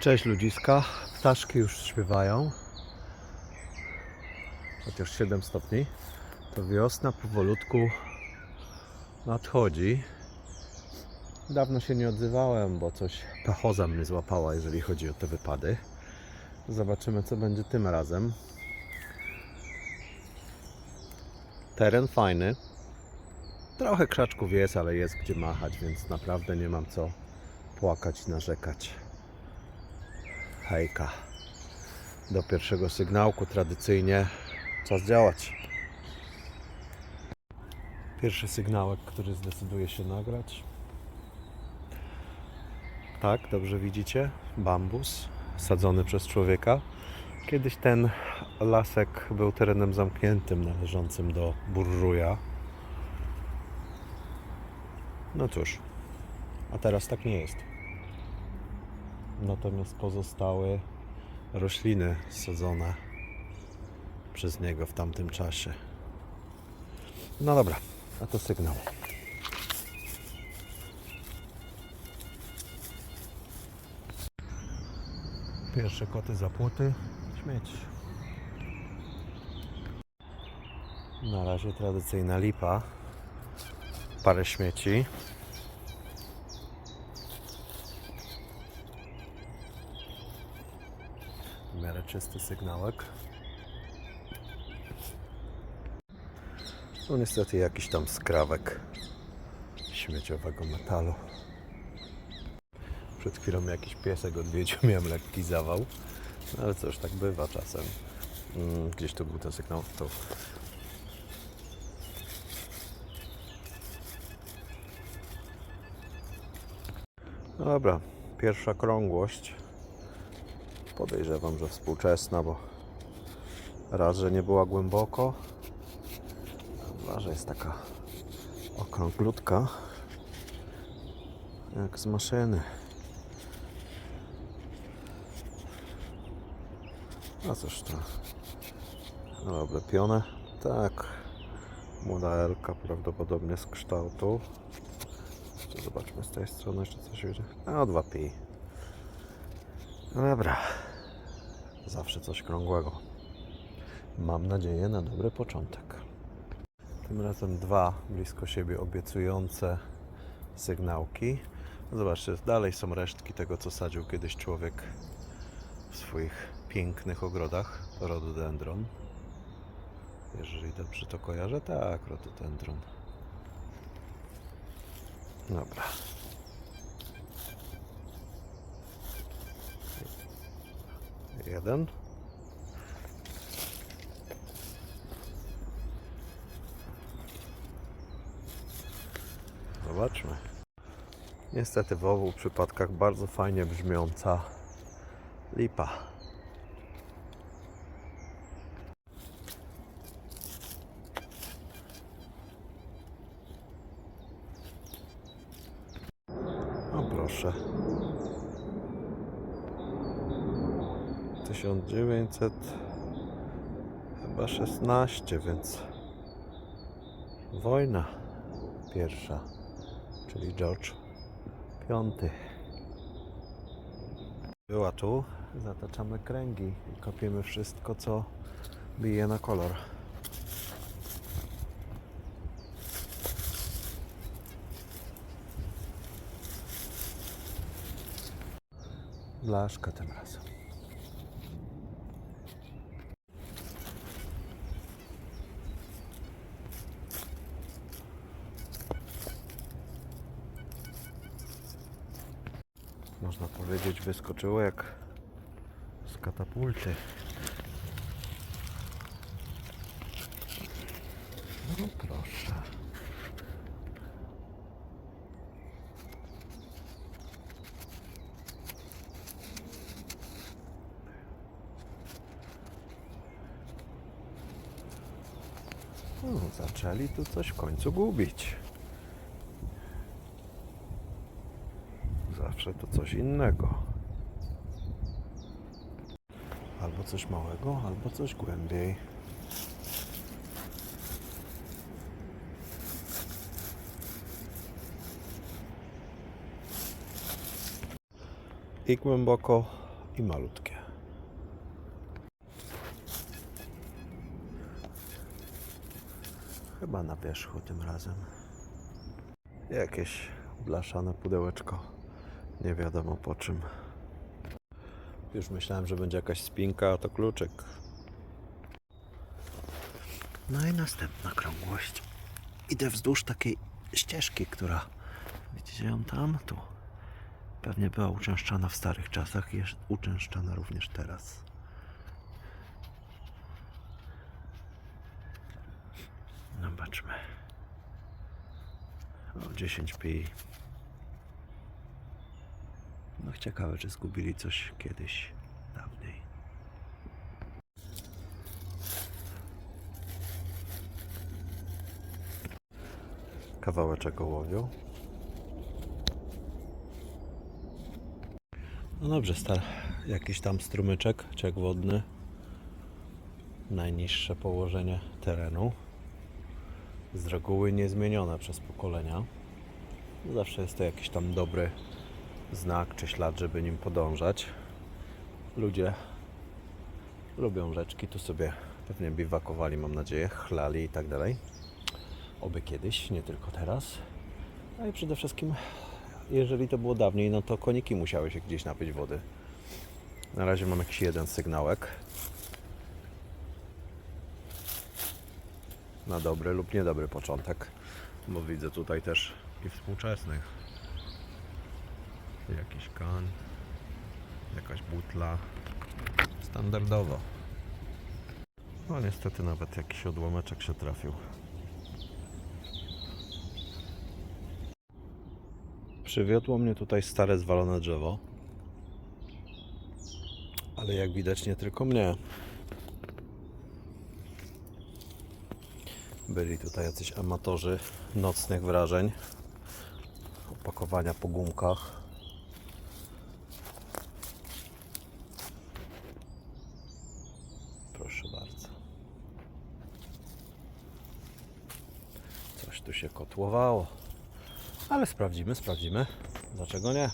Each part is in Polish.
Cześć ludziska, ptaszki już śpiewają. Chociaż 7 stopni. To wiosna powolutku nadchodzi. Dawno się nie odzywałem, bo coś pechoza mnie złapała, jeżeli chodzi o te wypady. Zobaczymy, co będzie tym razem. Teren fajny. Trochę krzaczków jest, ale jest gdzie machać, więc naprawdę nie mam co płakać narzekać. Hejka. Do pierwszego sygnałku tradycyjnie czas działać. Pierwszy sygnałek, który zdecyduje się nagrać. Tak, dobrze widzicie? Bambus sadzony przez człowieka. Kiedyś ten lasek był terenem zamkniętym należącym do burżuja. No cóż, a teraz tak nie jest. Natomiast pozostały rośliny sadzone przez niego w tamtym czasie. No dobra, a to sygnał. Pierwsze koty za płoty, śmieć. Na razie tradycyjna lipa. Parę śmieci. W miarę czysty sygnałek. No niestety jakiś tam skrawek śmieciowego metalu. Przed chwilą jakiś piesek odwiedził, miałem lekki zawał. No ale cóż, tak bywa czasem. Mm, Gdzieś tu był ten sygnał. Tu. No dobra, pierwsza krągłość. Podejrzewam, że współczesna, bo raz, że nie była głęboko, dwa, że jest taka okrąglutka, jak z maszyny. A cóż to? No oblepione. Tak. Młoda Elka prawdopodobnie z kształtu. Zobaczmy z tej strony, jeszcze coś widzę. No, dwa pi. No dobra. Zawsze coś krągłego. Mam nadzieję na dobry początek. Tym razem dwa blisko siebie obiecujące sygnałki. Zobaczcie, dalej są resztki tego, co sadził kiedyś człowiek w swoich pięknych ogrodach. Rododendron. Jeżeli dobrze to kojarzę, tak, rododendron. Dobra. Jeden. Zobaczmy. Niestety w obu przypadkach bardzo fajnie brzmiąca lipa. O proszę. 1900 chyba 16, więc wojna pierwsza, czyli George V. Była tu, zataczamy kręgi i kopiemy wszystko, co bije na kolor. Blaszka tym razem. Można powiedzieć, wyskoczyło jak z katapulty. No proszę. No, zaczęli tu coś w końcu gubić. Może to coś innego. Albo coś małego, albo coś głębiej. I głęboko, i malutkie. Chyba na wierzchu tym razem. Jakieś blaszane pudełeczko. Nie wiadomo po czym. Już myślałem, że będzie jakaś spinka, a to kluczyk. No i następna krągłość. Idę wzdłuż takiej ścieżki, która. Widzicie ją tam? Tu. Pewnie była uczęszczana w starych czasach i jest uczęszczana również teraz. Zobaczmy. O, 10 pi. No ciekawe, czy zgubili coś kiedyś, dawniej. Kawałeczek ołowiu. No dobrze, star. Jakiś tam strumyczek, ciek wodny. Najniższe położenie terenu. Z reguły niezmienione przez pokolenia. Zawsze jest to jakiś tam dobry znak czy ślad, żeby nim podążać. Ludzie lubią rzeczki, tu sobie pewnie biwakowali, mam nadzieję, chlali i tak dalej. Oby kiedyś, nie tylko teraz. No i przede wszystkim, jeżeli to było dawniej, no to koniki musiały się gdzieś napić wody. Na razie mam jakiś jeden sygnałek. Na dobry lub niedobry początek, bo widzę tutaj też i współczesnych. Jakiś kan, jakaś butla. Standardowo. No niestety nawet jakiś odłameczek się trafił. Przywiodło mnie tutaj stare zwalone drzewo. Ale jak widać nie tylko mnie. Byli tutaj jacyś amatorzy nocnych wrażeń. Opakowania po gumkach. Proszę bardzo. Coś tu się kotłowało. Ale sprawdzimy, sprawdzimy. Dlaczego nie?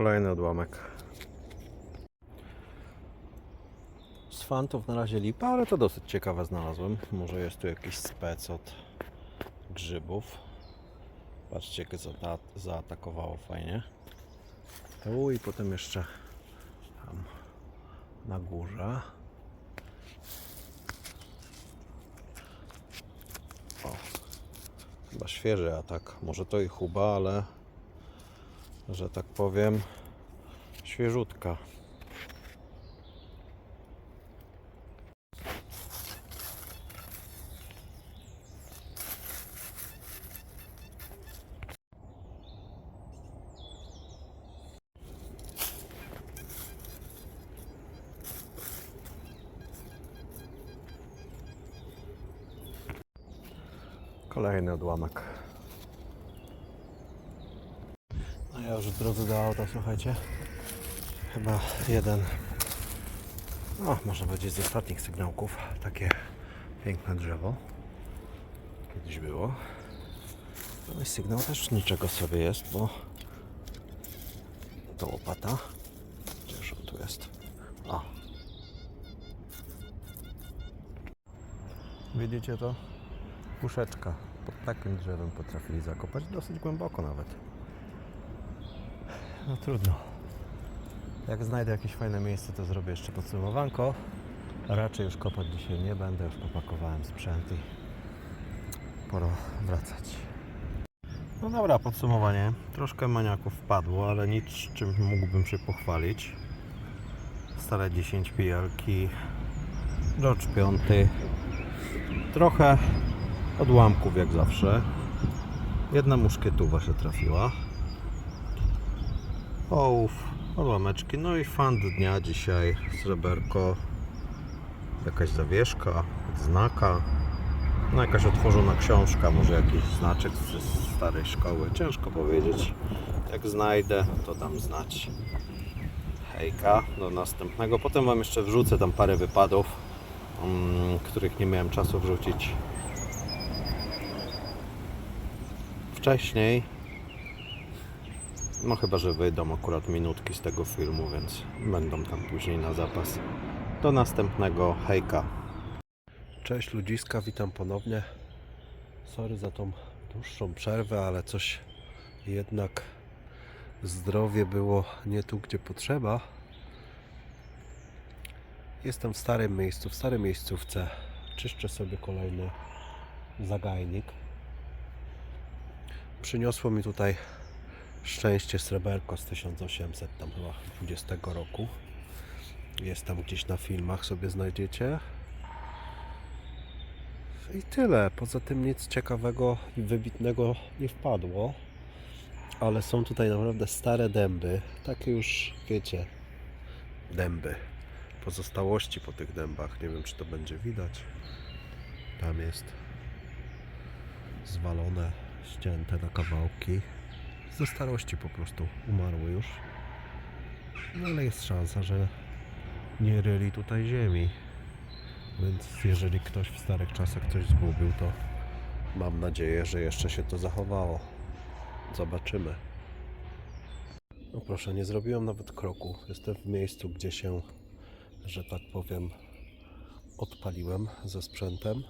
Kolejny odłamek. Z fantów na razie lipa, ale to dosyć ciekawe znalazłem. Może jest tu jakiś spec od grzybów. Patrzcie, jak zata- zaatakowało fajnie. Tu i potem jeszcze tam na górze. O, chyba świeży atak. Może to i chuba, ale że tak powiem, świeżutka. Kolejny odłamek. A ja już w drodze do auta, słuchajcie. Chyba jeden, no można powiedzieć z ostatnich sygnałków, takie piękne drzewo. Kiedyś było. No i sygnał też niczego sobie jest, bo to łopata. Gdzież on tu jest? O. Widzicie to? Puszeczka. Pod takim drzewem potrafili zakopać dosyć głęboko nawet. No trudno. Jak znajdę jakieś fajne miejsce, to zrobię jeszcze podsumowanko. Raczej już kopać dzisiaj nie będę, już popakowałem sprzęt i pora wracać. No dobra, podsumowanie. Troszkę maniaków wpadło, ale nic czym mógłbym się pochwalić. Stare 10 pijalki. George V. Trochę odłamków jak zawsze. Jedna muszkietuwa się trafiła. Ołów, odłameczki. No i fan dnia dzisiaj. Sreberko. Jakaś zawieszka, znaka. No jakaś otworzona książka, może jakiś znaczek z starej szkoły. Ciężko powiedzieć. Jak znajdę, to dam znać. Hejka, do następnego. Potem Wam jeszcze wrzucę tam parę wypadów, mm, których nie miałem czasu wrzucić wcześniej. No chyba, że wyjdą akurat minutki z tego filmu, więc będą tam później na zapas. Do następnego. Hejka. Cześć ludziska, witam ponownie. Sorry za tą dłuższą przerwę, ale coś jednak zdrowie było nie tu, gdzie potrzeba. Jestem w starym miejscu, w starej miejscówce. Czyszczę sobie kolejny zagajnik. Przyniosło mi tutaj szczęście sreberko z 1800 tam chyba 20 roku. Jest tam gdzieś na filmach sobie znajdziecie. I tyle. Poza tym nic ciekawego i wybitnego nie wpadło. Ale są tutaj naprawdę stare dęby. Takie już, wiecie, dęby. Pozostałości po tych dębach. Nie wiem, czy to będzie widać. Tam jest zwalone, ścięte na kawałki. Ze starości po prostu umarły już. No ale jest szansa, że nie ryli tutaj ziemi. Więc jeżeli ktoś w starych czasach coś zgubił, to mam nadzieję, że jeszcze się to zachowało. Zobaczymy. No proszę, nie zrobiłem nawet kroku. Jestem w miejscu, gdzie się, że tak powiem, odpaliłem ze sprzętem.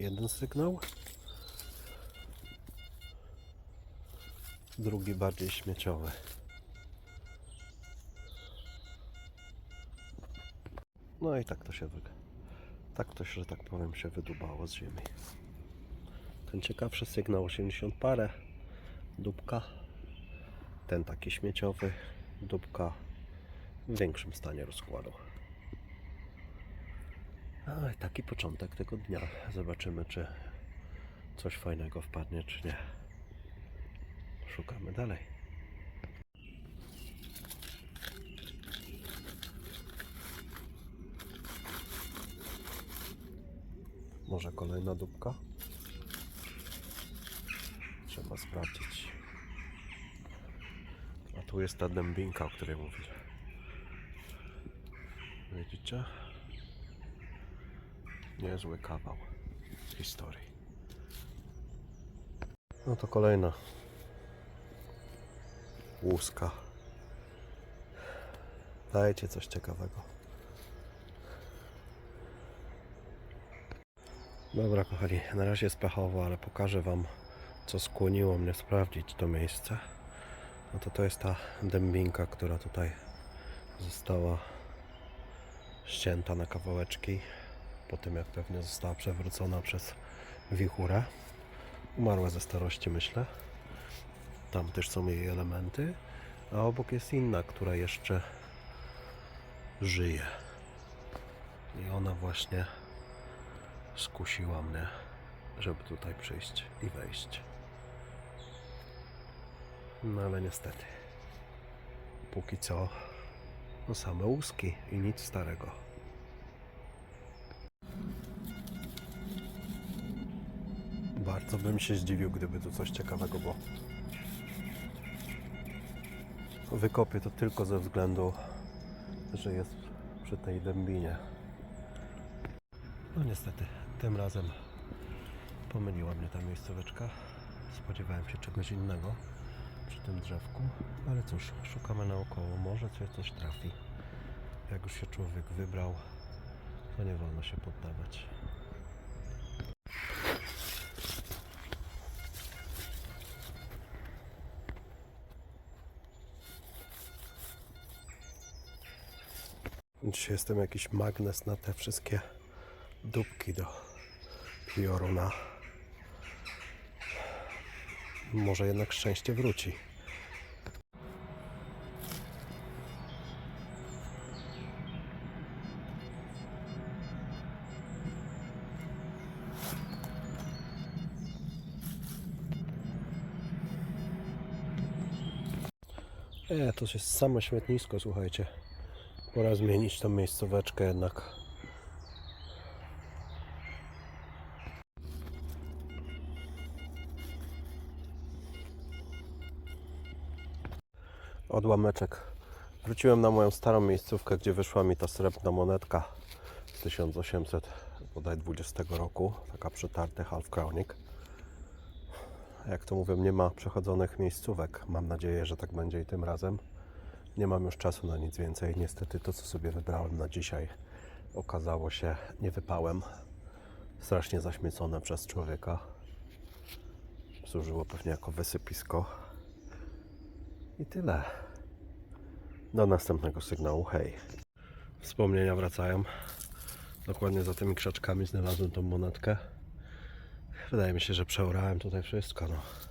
Jeden sygnał. drugi bardziej śmieciowy. No i tak to się wy... tak to się, że tak powiem, się wydubało z ziemi. Ten ciekawszy sygnał 80 parę, dupka. Ten taki śmieciowy, dupka w większym stanie rozkładu. Taki początek tego dnia. Zobaczymy, czy coś fajnego wpadnie, czy nie. Szukamy dalej. Może kolejna dupka? Trzeba sprawdzić. A tu jest ta dębinka, o której mówię. Widzicie? Niezły kawał historii. No to kolejna łuska. Dajcie coś ciekawego. Dobra, kochani, na razie jest pechowo, ale pokażę Wam, co skłoniło mnie sprawdzić to miejsce. No to to jest ta dębinka, która tutaj została ścięta na kawałeczki po tym, jak pewnie została przewrócona przez wichurę. Umarła ze starości, myślę. Tam też są jej elementy, a obok jest inna, która jeszcze żyje. I ona właśnie skusiła mnie, żeby tutaj przyjść i wejść. No ale niestety, póki co, no same łuski i nic starego. Bardzo bym się zdziwił, gdyby tu coś ciekawego było. Wykopię to tylko ze względu, że jest przy tej dębinie. No niestety, tym razem pomyliła mnie ta miejscóweczka. Spodziewałem się czegoś innego przy tym drzewku, ale cóż, szukamy naokoło, może coś, coś trafi. Jak już się człowiek wybrał, to nie wolno się poddawać. Dzisiaj jestem jakiś magnes na te wszystkie dupki do pioruna. Może jednak szczęście wróci. E, to jest same śmietnisko, słuchajcie. Pora zmienić tą miejscóweczkę jednak. Odłameczek. Wróciłem na moją starą miejscówkę, gdzie wyszła mi ta srebrna monetka z 1820 roku. Taka przytarty half crownik. Jak to mówię, nie ma przechodzonych miejscówek. Mam nadzieję, że tak będzie i tym razem. Nie mam już czasu na nic więcej. Niestety to, co sobie wybrałem na dzisiaj, okazało się niewypałem. Strasznie zaśmiecone przez człowieka. Służyło pewnie jako wysypisko. I tyle. Do następnego sygnału. Hej. Wspomnienia wracają. Dokładnie za tymi krzaczkami znalazłem tą monetkę. Wydaje mi się, że przeorałem tutaj wszystko. No.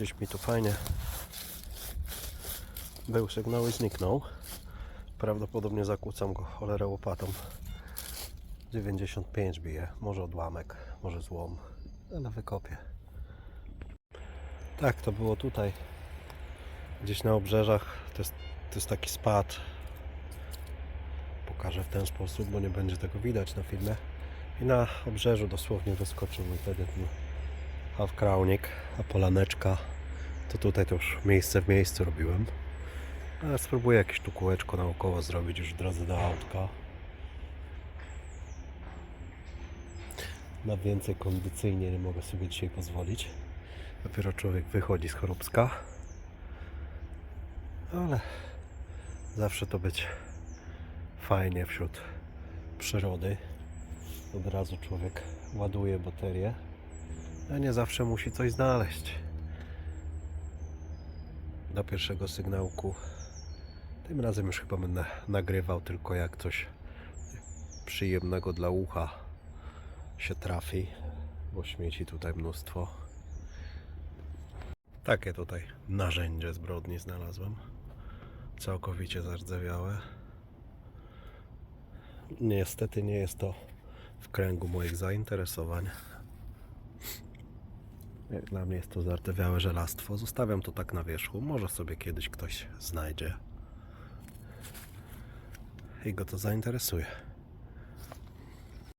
Gdzieś mi tu fajnie był sygnał i zniknął. Prawdopodobnie zakłócam go cholerę łopatą. 95 bije, może odłamek, może złom, ale wykopię. Tak, to było tutaj, gdzieś na obrzeżach. To jest, to jest taki spad. Pokażę w ten sposób, bo nie będzie tego widać na filmie. I na obrzeżu dosłownie wyskoczył mi wtedy ten half crownik, a polaneczka. To tutaj to już miejsce w miejscu robiłem. Ale spróbuję jakieś tu kółeczko naokoło zrobić już w drodze do autka. Na więcej kondycyjnie nie mogę sobie dzisiaj pozwolić. Dopiero człowiek wychodzi z choróbska. Ale zawsze to być fajnie wśród przyrody. Od razu człowiek ładuje baterię, a nie zawsze musi coś znaleźć. Do pierwszego sygnałku. Tym razem już chyba będę nagrywał tylko jak coś przyjemnego dla ucha się trafi, bo śmieci tutaj mnóstwo. Takie tutaj narzędzie zbrodni znalazłem. Całkowicie zardzewiałe. Niestety nie jest to w kręgu moich zainteresowań. Dla mnie jest to zardzewiałe żelastwo. Zostawiam to tak na wierzchu. Może sobie kiedyś ktoś znajdzie i go to zainteresuje.